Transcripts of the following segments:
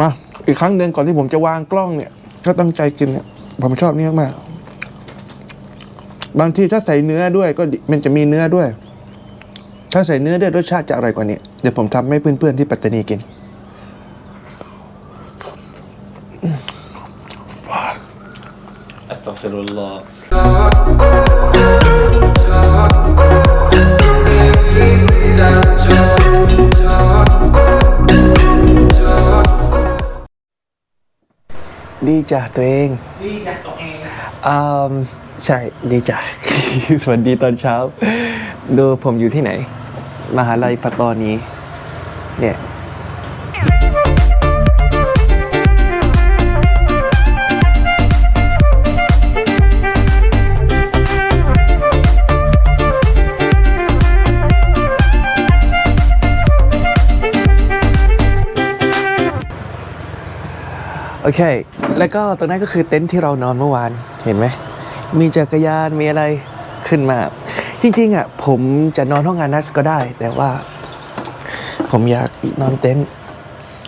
มาอีกครั้งหนึ่งก่อนที่ผมจะวางกล้องเนี่ย ถ้าตั้งใจกินเนี่ย ผมชอบนี่มาก บางทีถ้าใส่เนื้อด้วยก็มันจะมีเนื้อด้วย ถ้าใส่เนื้อด้วยรสชาติจะอร่อยกว่านี้ เดี๋ยวผมทำให้เพื่อนๆที่ปัตตานีกินอัสตัฟิรุลลอฮ์ ดีจ้ะตัวเอง ดีจากตัวเองอืมใช่ดีจ้ะ สวัสดีตอนเช้า ดูผมอยู่ที่ไหน มหาลัยปัตตานีเนี่ย โอเค แล้วก็ตรงนั้นก็คือเต็นท์ที่เรานอนเมื่อวาน เห็นไหม มีจักรยาน มีอะไรขึ้นมา จริงๆอ่ะ ผมจะนอนห้องงานนัสก็ได้ แต่ว่า ผมอยากนอนเต็นท์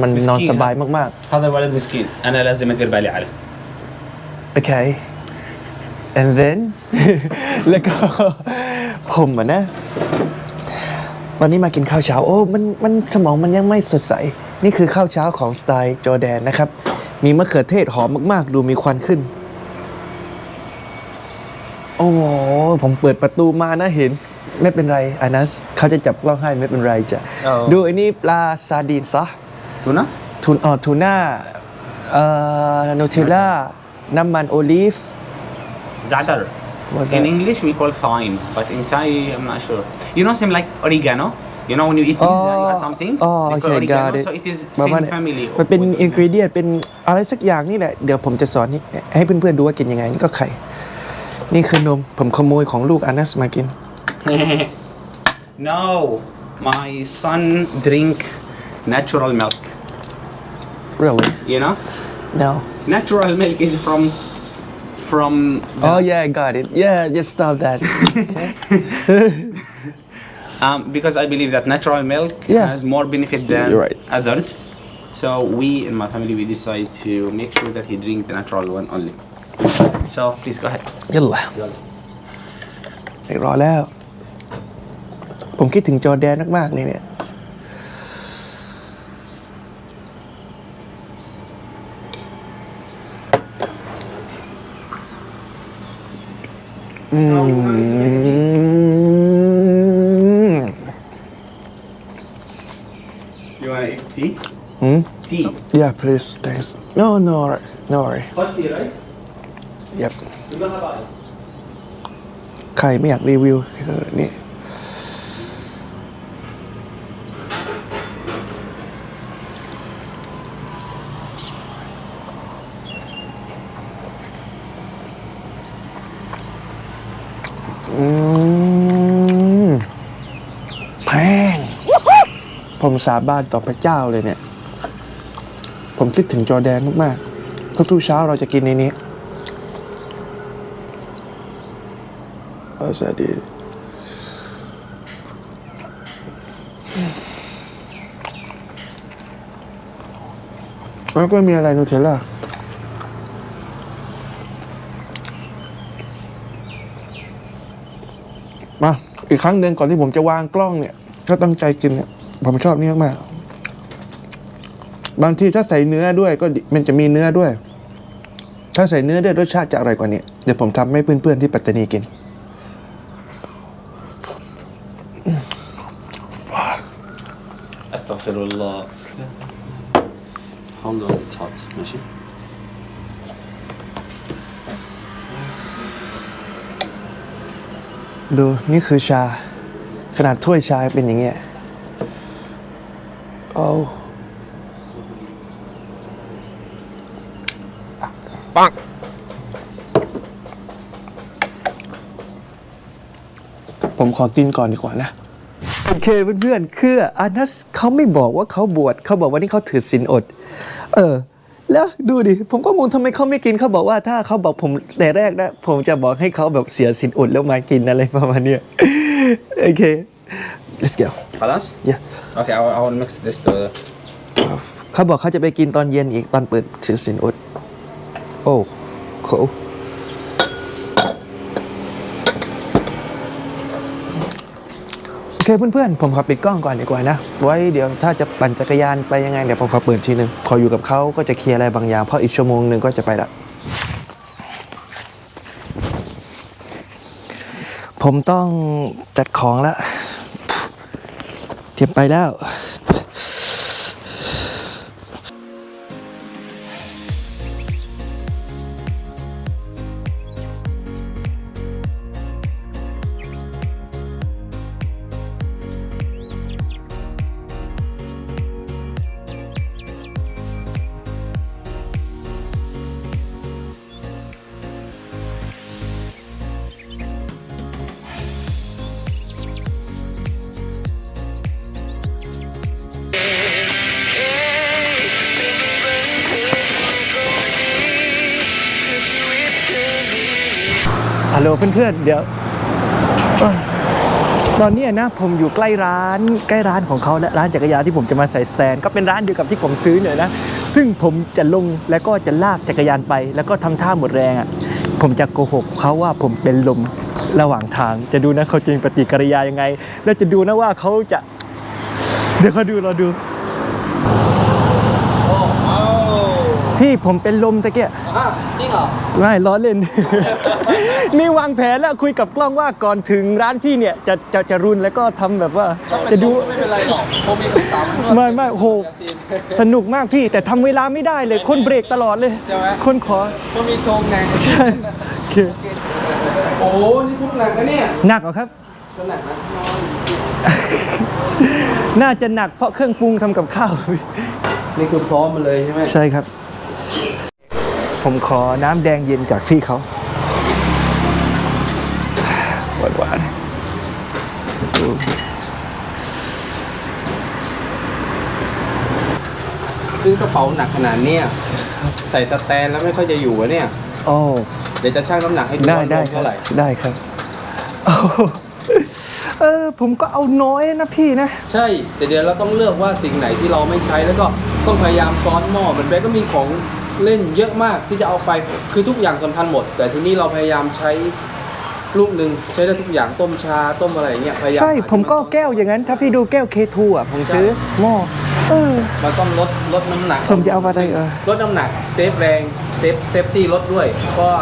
มันนอนสบายมาก هذا ولد مسكين انا لازم ادير بالي عليه ๆ โอเค and then แล้วก็ ผมอ่ะนะ วันนี้มากินข้าวเช้า โอ้ มัน มันสมองมันยังไม่สดใส นี่คือข้าวเช้าของสไตล์จอร์แดนนะครับ มีมะเขือเทศหอมมาก ๆ ดูมีควันขึ้น โอ้ผมเปิดประตูมานะเห็น ไม่เป็นไรอานัสเขาจะจับกล้องให้ไม่เป็นไรจ้ะดูไอ้นี่ปลาซาดีนซะ ทูน่า ทูนอ๋อทูน่าเอ่อนูเทลล่าน้ำมันโอลิฟซาดิล In? English we call thyme, but in Thai I'm not sure. You know, same like oregano. You know when you eat pizza you add something อ๋อ they โอ call เค oregano got it so it is ประ same มาณนี้ family มันเป็น of- อินก e เดียนเป็นอะไรสักอย่างนี่แหละ เดี๋ยวผมจะสอนให้ให้เพื่อนๆดูว่ากินยังไง นี่ก็ไข่ นี่คือนม ผมขโมยของลูกอานัสมากิน no my son drink natural milk really you know no natural milk is from from the- oh yeah I got it yeah just stop that Um, because I believe that natural milk Yeah. has more benefit than You're right. others. So we in my family we decide to make sure that he drink the natural one only. So please go ahead. ยัลละไม่รอแล้ว ผมคิดถึงจอร์แดนมากๆเลยเนี่ย อืม tea? อืม Tea. yeah please thanks no no no worry Hot tea, right? yep You don't have ice. ใครไม่อยากรีวิวเออนี่อืมแพงผมสาบานต่อพระเจ้าเลยเนี่ย ผมคิดถึงจอร์แดนมากๆทุกๆเช้าเราจะกินในนี้ What's that, dude? แล้วก็มีอะไรนูเทลล่ามา อีกครั้งหนึ่งก่อนที่ผมจะวางกล้องเนี่ย ก็ตั้งใจกินเนี่ย ผมชอบนี่มากๆ บางทีถ้าใส่เนื้อด้วยก็มันจะมีเนื้อด้วย ถ้าใส่เนื้อด้วยรสชาติจะอร่อยกว่านี้ เดี๋ยวผมทำให้เพื่อนๆที่ปัตตานีกินอัสตัฟิรุลลอฮ์ห้องนอนช็อตไม่ช่ ดู นี่คือชา ขนาดถ้วยชาเป็นอย่างเงี้ยโอ้ ผมขอกินก่อนดีกว่านะ โอเคเพื่อนๆคืออานัสเขาไม่บอกว่าเขาบวชเขาบอกว่านี่เขาถือศีลอด เออ แล้วดูดิ ผมก็งงทำไมเขาไม่กินเขาบอกว่าถ้าเขาบอกผมแต่แรกนะ ผมจะบอกให้เขาแบบเสียศีลอดแล้วมากินอะไรประมาณเนี้ย โอเค let's go خلاص? yeah Okay, I will, I will mix this to ข เขาบอกเขาจะไปกินตอนเย็นอีกตอนเปิดถือสินอด โอ้โ เคเพื่อนๆ ผมขอปิดกล้องก่อนดีกว่านะ ไว้เดี๋ยวถ้าจะปั่นจักรยานไปยังไงเดี๋ยวผมขอเปิดทีนึง ขออยู่กับเขาก็จะเคลียร์อะไรบางอย่างเพราะอีกชั่วโมงหนึ่งก็จะไปละ ผมต้องจัดของแล้วเจ็บไปแล้ว ฮัลโหลเพื่อนๆเดี๋ยวเอ้ยตอนนี้นะผมอยู่ใกล้ร้านใกล้ร้านของเขาและร้านจักรยานที่ผมจะมาใส่สแตนก็เป็นร้านเดียวกับที่ผมซื้อเนี่ยนะซึ่งผมจะลงแล้วก็จะลากจักรยานไป แล้วก็ทำท่าหมดแรงอะผมจะโกหกเขาว่าผมเป็นลมระหว่างทาง จะดูนะเขาจะมีปฏิกิริยายังไง แล้วจะดูนะว่าเขาจะ เดี๋ยวเขาดูเราดูพี่ผมเป็นลมตะเกียอะจริ งเหรอ ไม่ล้อเล่น นี่วางแผนแล้วคุยกับกล้องว่าก่อนถึงร้านพี่เนี่ยจะจะจะรุนแล้วก็ทำแบบว่าถ้าเป็นจะดูลมก็ไม่เป็นไรหรอกผมมีสามไม่ไม่โหสนุกมากพี่แต่ทำเวลาไม่ได้เลย คนเบรกตลอดเลยใช่ไหม คนขอผมมีธงไงใช่โอเคโอ้นี่พุกหนักนะเนี่ยหนักเหรอครับ ก็หนักนะน่าจะหนักเพราะเครื่องปรุงทำกับข้าว นี่คือพร้อมมาเลยใช่ไหมใช่ครับ ผมขอน้ำแดงเย็นจากพี่เขาหวานหวานๆดูซึ่งกระเป๋าหนักขนาดเนี้ยใส่สแตนแล้วไม่ค่อยจะอยู่อะเนี่ยโอ้เดี๋ยวจะชั่งน้ำหนักให้ดูได้ว่าได้รวมครัเท่าบไหร่ได้ครับโอ้เออผมก็เอาน้อยนะพี่นะ ใช่แต่เดี๋ยวเราต้องเลือกว่าสิ่งไหนที่เราไม่ใช้แล้วก็ต้องพยายามซ้อนหม้อเหมือนแบงก็มีของ เล่นเยอะมากที่จะเอาไปคือทุกอย่างสำคัญหมด แต่ทีนี้เราพยายามใช้ลูกหนึ่งใช้ได้ทุกอย่างต้มชาต้มอะไรอย่างเงี้ยพยายามใช่หาผมก็ที่นแก้วอย่างนั้น ถ้าพี่ดูแก้ว K2 อะ ผมซื้อหม้อเออ มันต้องลดลดน้ำหนักผมจะเอาอะไรเออ ลดน้ำหนักเซฟแรงเซฟเซฟตี้ลดด้วยเพราะว่า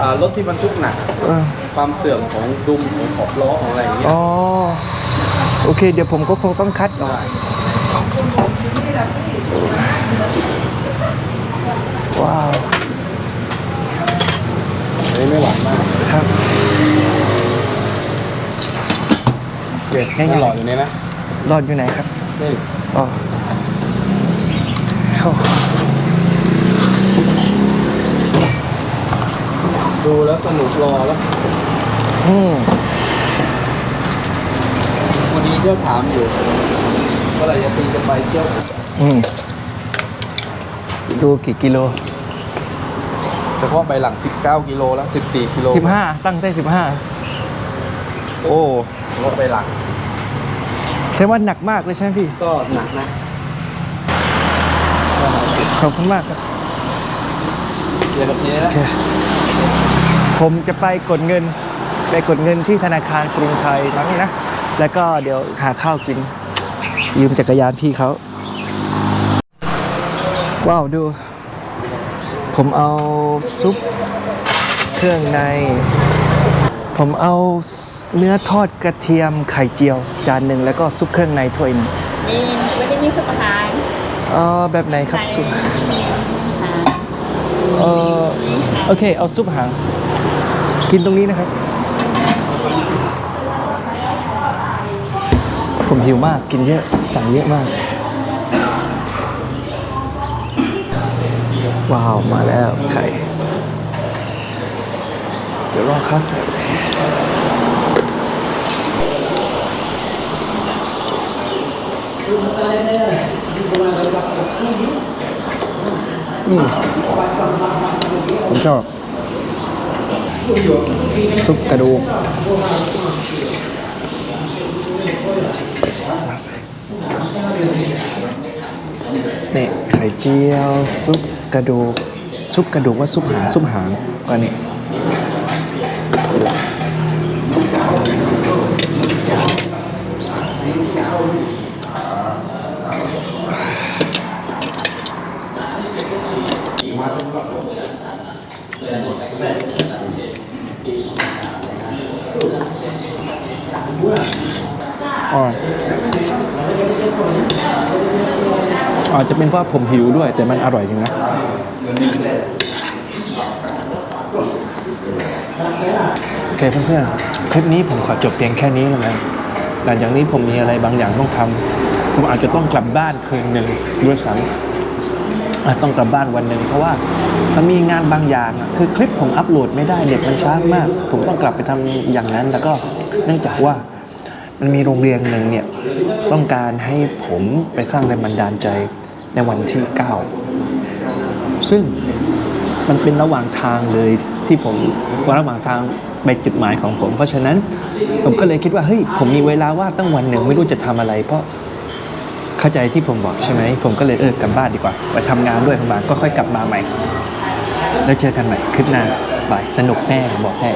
อ่ารถที่บรรทุกหนัก เออความเสื่อมของดุมของขอบล้อของอะไรอย่างเงี้ยอ๋อโอเค เดี๋ยวผมก็คงต้องคัดออก ว้าวอันนี้ไม่หวานมากครับเจ็ดง่ายๆไม่หลอดอยู่นี่นะรอดอยู่ไหนครับนี่อ๋อเข้าดูแล้วสนุกรอแล้วอืมวันนี้เที่ยวถามอยู่เมื่อไหร่จะตีจะไปเที่ยว อืม ดูกี่กิโล เฉพาะใบหลัง 19 กิโลแล้ว 14 กิโลสิบห้าตั้งได้สิบห้าโอ้รถใบหลัง ใช่ว่าหนักมากเลยใช่ไหมพี่ ก็หนักนะขอบคุณมากครับเดี๋ยวกับนี้โอนะเคผมจะไปกดเงิน ไปกดเงินที่ธนาคารกรุงไทยมั้งนะ แล้วก็เดี๋ยวหาข้าวกิน ยืมจักรยานพี่เขา ว้าวดู ผมเอาซุปเครื่องใน ผมเอาเนื้อทอดกระเทียมไข่เจียว จานหนึ่งแล้วก็ซุปเครื่องในถ้วยหนึงมีวันนี้มีสุขอาหารเออแบบไหนครับซุปอาหารเออโอเค เอาซุปหาง กินตรงนี้นะครับ ผมหิวมากกินเยอะ สั่งเยอะมาก ว้าว มาแล้วไข่เดี๋ยวรอข้าวเสร์ฟอืมผมชอบซุปกระดูกมาใส่นี่ข่เจียวซุป กระดูกซุปกระดูกว่าซุปหางซุปหางก็นี่อ่ออาจจะเป็นเพราะผมหิวด้วยแต่มันอร่อยจริงนะ โอเคเพื่อนๆ คลิปนี้ผมขอจบเพียงแค่นี้แล้วกันหลังจากนี้ผมมีอะไรบางอย่างต้องทำผมอาจจะต้องกลับบ้านคืนหนึ่งด้วยซ้ำอาจต้องกลับบ้านวันหนึ่งเพราะว่ามันมีงานบางอย่างคือคลิปผมอัปโหลดไม่ได้เน็ตมันช้ามาก ผมต้องกลับไปทำอย่างนั้น แล้วก็เนื่องจากว่ามันมีโรงเรียนหนึ่งเนี่ยต้องการให้ผมไปสร้างแรงบันดาลใจในวันที่ 9 ซึ่งมันเป็นระหว่างทางเลยที่ผมระหว่างทางไปจุดหมายของผม เพราะฉะนั้นผมก็เลยคิดว่าเฮ้ยผมมีเวลาว่างตั้งวันหนึ่งไม่รู้จะทำอะไร เพราะเข้าใจที่ผมบอกใช่ไหมผมก็เลยเออกลับบ้านดีกว่า ไปทำงานด้วยบางานก็ค่อยกลับมาใหม่ แล้วเจอกันใหม่คลิปหน้าบ่ายสนุกแน่บอกให้